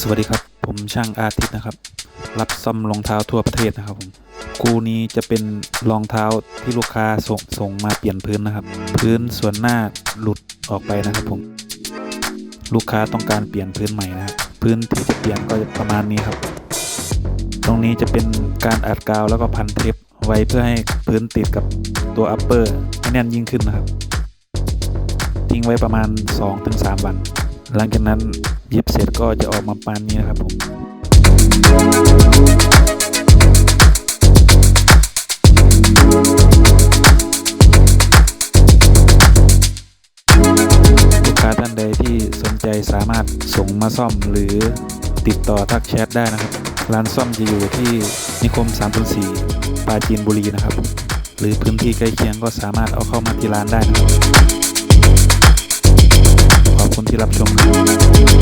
สวัสดีครับ ผมช่างอาทิตย์นะครับ รับซ่อมรองเท้าทั่วประเทศนะครับผมกูนี้จะเป็นรองเท้าที่ลูกค้าส่งส่งมาเปลี่ยนพื้นนะครับ พื้นส่วนหน้าหลุดออกไปนะครับผม ลูกค้าต้องการเปลี่ยนพื้นใหม่นะครับพื้นที่จะเปลี่ยนก็ประมาณนี้ครับ ตรงนี้จะเป็นการอัดกาวแล้วก็พันเทปไว้เพื่อให้พื้นติดกับตัวอัปเปอร์ให้แน่นยิ่งขึ้นนะครับ ทิ้งไว้ประมาณ 2-3 วัน หลังจากนั้น เย็บเสร็จก็จะออกมาประมาณนี้นะครับผมลูกค้าท่านใดที่สนใจสามารถส่งมาซ่อมหรือติดต่อทักแชทได้นะครับ ร้านซ่อมจะอยู่ที่นิคม304ปราจีนบุรีนะครับ หรือพื้นที่ใกล้เคียงก็สามารถเอาเข้ามาที่ร้านได้นะครับขอบคุณที่รับชมครับ